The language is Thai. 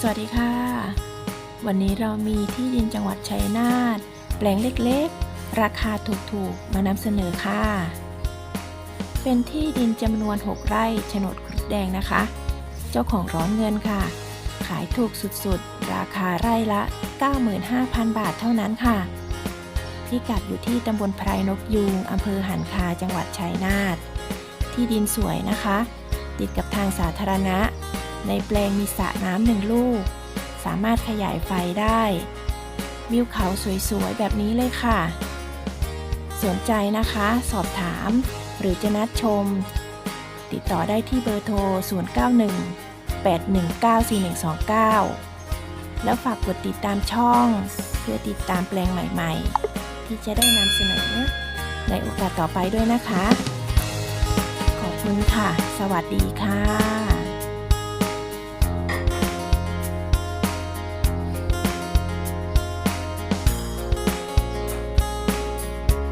สวัสดีค่ะ วันนี้เรามีที่ดินจังหวัดชัยนาทแปลงเล็กๆ ราคาถูกๆ มานำเสนอค่ะ เป็นที่ดินจำนวน 6 ไร่โฉนดครุฑแดงนะคะ เจ้าของร้อนเงินค่ะ ขายถูกสุดๆ ราคาไร่ละ 95,000 บาทเท่านั้นค่ะ พิกัดอยู่ที่ตำบลไพรนกยูงอำเภอหันคาจังหวัดชัยนาทที่ดินสวยนะคะ ติดกับทางสาธารณะ ในแปลงมีสระน้ำหนึ่งลูก สามารถขยายไฟได้ วิวเขาสวยๆ แบบนี้เลยค่ะ สนใจนะคะ สอบถาม หรือจะนัดชม ติดต่อได้ที่เบอร์โทร 091 819 4129 แล้วฝากกดติดตามช่อง เพื่อติดตามแปลงใหม่ ๆ ที่จะได้นำเสนอในโอกาสต่อไปด้วยนะคะ ขอบคุณค่ะ สวัสดีค่ะ